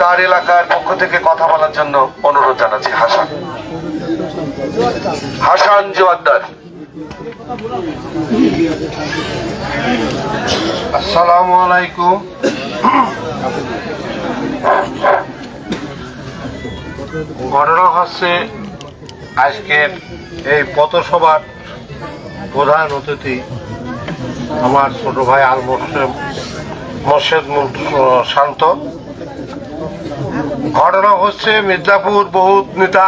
তার এলাকার পক্ষ থেকে কথা বলার জন্য অনুরোধ জানাচ্ছি। হাসান। হাসান জোয়াদ্দার। আসসালামু আলাইকুম। ঘটনা হচ্ছে আজকের এই পথসভার প্রধান অতিথি আমার ছোট ভাই আল মোর্শেদ মোর্শেদ শান্ত। ঘটনা হচ্ছে মির্জাপুর বহুত নেতা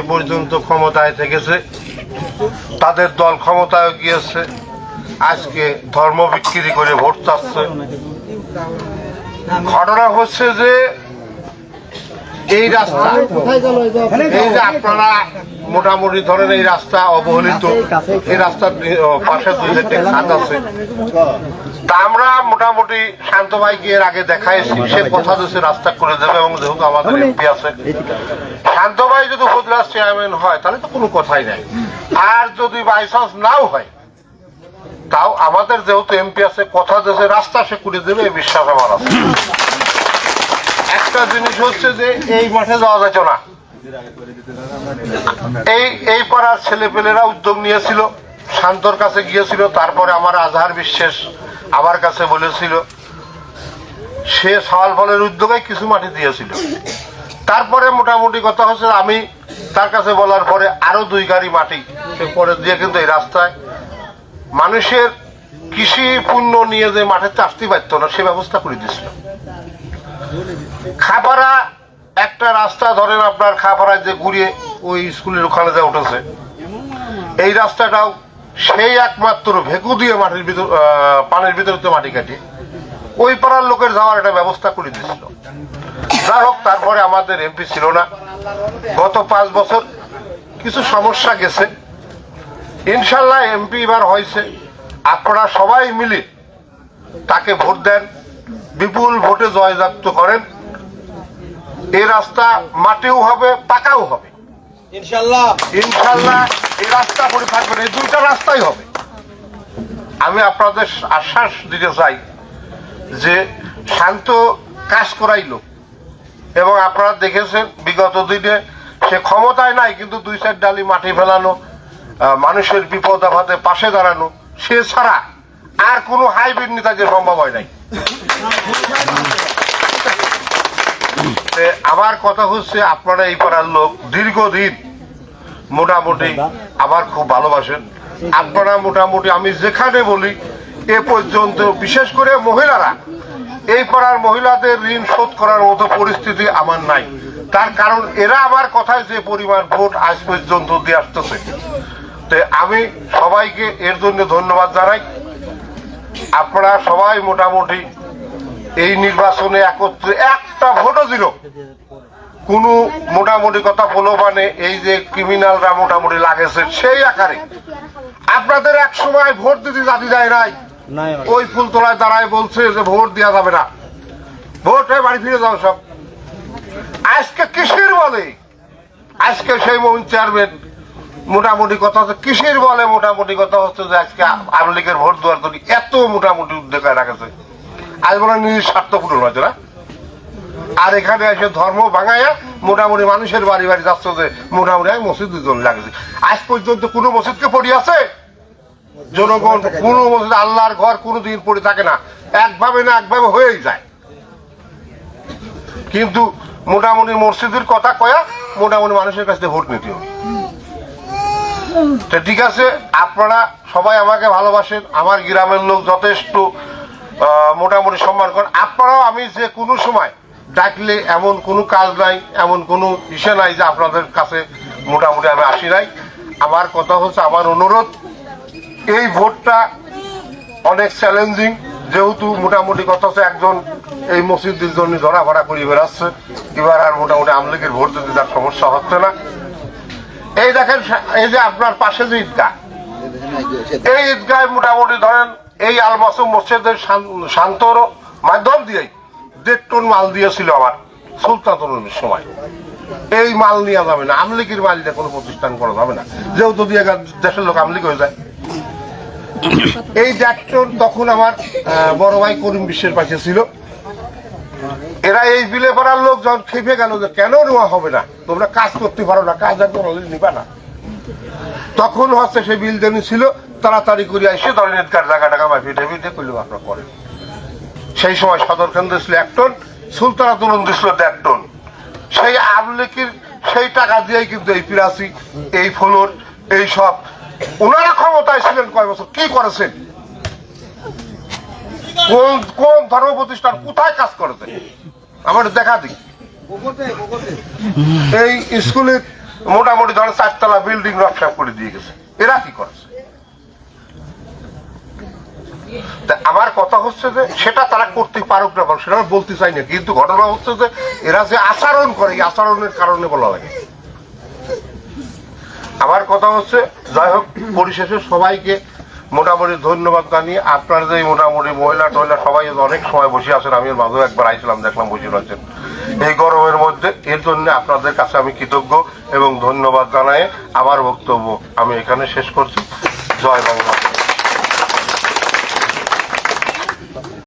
এ পর্যন্ত ক্ষমতায় থেকেছে। তাদের দল ক্ষমতায় গিয়েছে। আজকে ধর্ম বিক্রি করে ভোট চাচ্ছে। ঘটনা হচ্ছে যে এই রাস্তা এই যে আপনারা মোটামুটি ধরেন এই রাস্তা অবহেলিত এই রাস্তার পাশে খাত আছে। তা আমরা মোটামুটি শান্ত ভাইকে এর আগে দেখাইছি সে কথা দিচ্ছে রাস্তা করে দেবে এবং যেহেতু আমাদের এমপি আছে। শান্ত ভাই যদি উপজেলার চেয়ারম্যান হয় তাহলে তো কোনো কথাই নাই। আর যদি বাই চান্স নাও হয় তাও আমাদের যেহেতু এমপি আছে কথা দিয়েছে রাস্তা সে করে দেবে এই বিশ্বাস আমার আছে। একটা জিনিস হচ্ছে যে এই মাঠে যাওয়া যেত না। এই এই পাড়ার ছেলেপেলেরা উদ্যোগ নিয়েছিল, শান্তর কাছে গিয়েছিল, তারপরে আমার আজহার বিশ্বাস আমার কাছে বলেছিল, সে সওয়াল ফলের উদ্যোগে কিছু মাটি দিয়েছিল। তারপরে মোটামুটি কথা হচ্ছে আমি তার কাছে বলার পরে আরও দুই গাড়ি মাটি সে পরে দিয়ে কিন্তু এই রাস্তায় মানুষের কৃষি পণ্য নিয়ে যে মাঠে চাষতে পারত না, সে ব্যবস্থা করে দিয়েছিল। খাপাড়া একটা রাস্তা ধরেন আপনার খাপাড়ায় যে ঘুরিয়ে ওই স্কুলের ওখানে যা উঠেছে। এই রাস্তাটাও সেই একমাত্র ভেকু দিয়ে মাটির ভিতর পানির ভিতরে মাটি কাটি। ওই পাড়ার লোকের যাওয়ার একটা ব্যবস্থা করে দিয়েছিল। যাই হোক, তারপরে আমাদের এমপি ছিল না। গত পাঁচ বছর কিছু সমস্যা গেছে। ইনশাল্লাহ এমপি এবার হয়েছে। আপনারা সবাই মিলে তাকে ভোট দেন। বিপুল ভোটে জয়যাপ্ত করেন। এই রাস্তা মাটিও হবে পাকাও হবে। ইনশাল্লাহ। ইনশাল্লাহ এই রাস্তা পড়ে থাকবে এই দুইটা রাস্তাই হবে। আমি আপনাদের আশ্বাস দিতে চাই যে শান্ত কাজ করাইলো এবং আপনারা দেখেছেন বিগত দিনে সে ক্ষমতায় নাই কিন্তু দুই চার ডালি মাটি ফেলানো মানুষের বিপদ আপদে পাশে দাঁড়ানো সে ছাড়া আর কোনো হাইব্রিড নেতাকে সম্ভব হয় নাই। আমার কথা হচ্ছে, আপনারা এই পাড়ার লোক দীর্ঘদিন মোটামুটি আমার খুব ভালোবাসেন। আপনারা মোটামুটি আমি যেখানে বলি, এ পর্যন্ত বিশেষ করে মহিলারা, এই পাড়ার মহিলাদের ঋণ শোধ করার মতো পরিস্থিতি আমার নাই। তার কারণ এরা আমার কথায় যে পরিমাণ ভোট আজ পর্যন্ত দিয়ে আসতেছে। তো আমি সবাইকে এর জন্য ধন্যবাদ জানাই। আপনারা সবাই মোটামুটি এই নির্বাচনে একত্রে একটা ভোটও দিল। কোনো মোটামুটি কথা বলো মানে এই যে ক্রিমিনালরা মোটামুটি লাগেছে সেই আকারে। আপনাদের এক সময় ভোট দিতে জাতি যায় নাই। ওই ফুলতলায় দাঁড়ায় বলছে যে ভোট দেওয়া যাবে না। ভোট হয়ে বাড়ি ফিরে যাও সব। আজকে কিসের বলে? আজকে সেই মোহন চেয়ারম্যান মোটামুটি কথা হচ্ছে, কিসের বলে মোটামুটি কথা হচ্ছে যে আজকে আওয়ামী লীগের ভোট দেওয়ার জন্য এত মোটামুটি উদ্যোগ রাখেছে আজ মনে হয় নিজের স্বার্থ পূরণ হয়েছে না? আর এখানে এসে ধর্ম ভাঙাইয়া মোটামুটি মানুষের বাড়ি বাড়ি যাচ্ছে যে মোটামুটি মসজিদ দুজন লাগছে আজ পর্যন্ত কোনো মসজিদকে পড়ি আছে? জনগণ কোনো মসজিদ, আল্লাহর ঘর কোনো দিন পড়ে থাকে না। একভাবে না একভাবে হয়েই যায়। কিন্তু মোটামুটি মসজিদের কথা কয়া মোটামুটি মানুষের কাছ ভোট নিতে হবে। তো ঠিক আছে, আপনারা সবাই আমাকে ভালোবাসেন, আমার গ্রামের লোক যথেষ্ট মোটামুটি সম্মান করেন। আপনারাও আমি যে কোনো সময় ডাকলে এমন কোনো কাজ নাই, এমন কোনো ইসে নাই যে আপনাদের কাছে মোটামুটি আমি আসি নাই। আমার কথা হচ্ছে, আমার অনুরোধ, এই ভোটটা অনেক চ্যালেঞ্জিং যেহেতু মোটামুটি কথা হচ্ছে, একজন এই মসজিদের জন্য ধরা ভরা করে বেড়াচ্ছে। এবার আর মোটামুটি আমলিগের ভোট দিতে তার সমস্যা হচ্ছে না। এই দেখেন, এই যে আপনার পাশে যে ঈদগাহ, এই ঈদগায় মোটামুটি ধরেন এই আলমাসুম মসজিদের শান- শান্তর মাধ্যম দিয়েই দেড় টন মাল দিয়েছিল আমার সুলতানের সময়। এই মাল নেওয়া যাবে না আমলিগের মাল দিয়ে কোনো প্রতিষ্ঠান করা যাবে না। যেহেতু দিয়ে দেশের লোক আমলিগ হয়ে যায়। এই টন তখন আমার বড় ভাই করিম বিশ্বের পাশে ছিল। এরা এই বিলে পাড়ার লোক যখন খেপে গেল যে কেন নেওয়া হবে না? তোমরা কাজ করতে পারো না, কাজ একদম নিবা না। তখন হচ্ছে সেই বিল যেন ছিল, তাড়াতাড়ি করে এসে ধরেন জায়গা টাকা মাফি টেবি দিয়ে করলেও আপনারা করেন। সেই সময় সদর কেন্দ্র ছিল এক টন, সুলতানা তরুণ দিছিল দেড় টন। সেই আমলিকির সেই টাকা দিয়েই কিন্তু এই পিরাসি এই ফলোর, এই সব। ওনারা ক্ষমতায় ছিলেন কয় বছর? কি করেছেন? কোন কোন ধর্ম প্রতিষ্ঠান কোথায় কাজ করেছে আমার দেখা দিক এই স্কুলে মোটামুটি ধরো চারতলা বিল্ডিং নকশা করে দিয়ে গেছে। এরা কি করেছে আমার কথা হচ্ছে যে সেটা তারা করতে পারুক না সেটা আমি বলতে চাই না। কিন্তু ঘটনা হচ্ছে যে এরা যে আচরণ করে এই আচরণের কারণে বলা লাগে। আমার কথা হচ্ছে যাই হোক পরিশেষে সবাইকে মোটামুটি ধন্যবাদ জানি আপনারা যে মোটামুটি মহিলা টহিলা সবাই অনেক সময় বসে আছেন, আমি মাঝেও একবার আইছিলাম, দেখলাম বসে রয়েছেন এই গরমের মধ্যে এর জন্য আপনাদের কাছে আমি কৃতজ্ঞ এবং ধন্যবাদ জানাই আমার বক্তব্য আমি এখানে শেষ করছি। জয় বাংলা।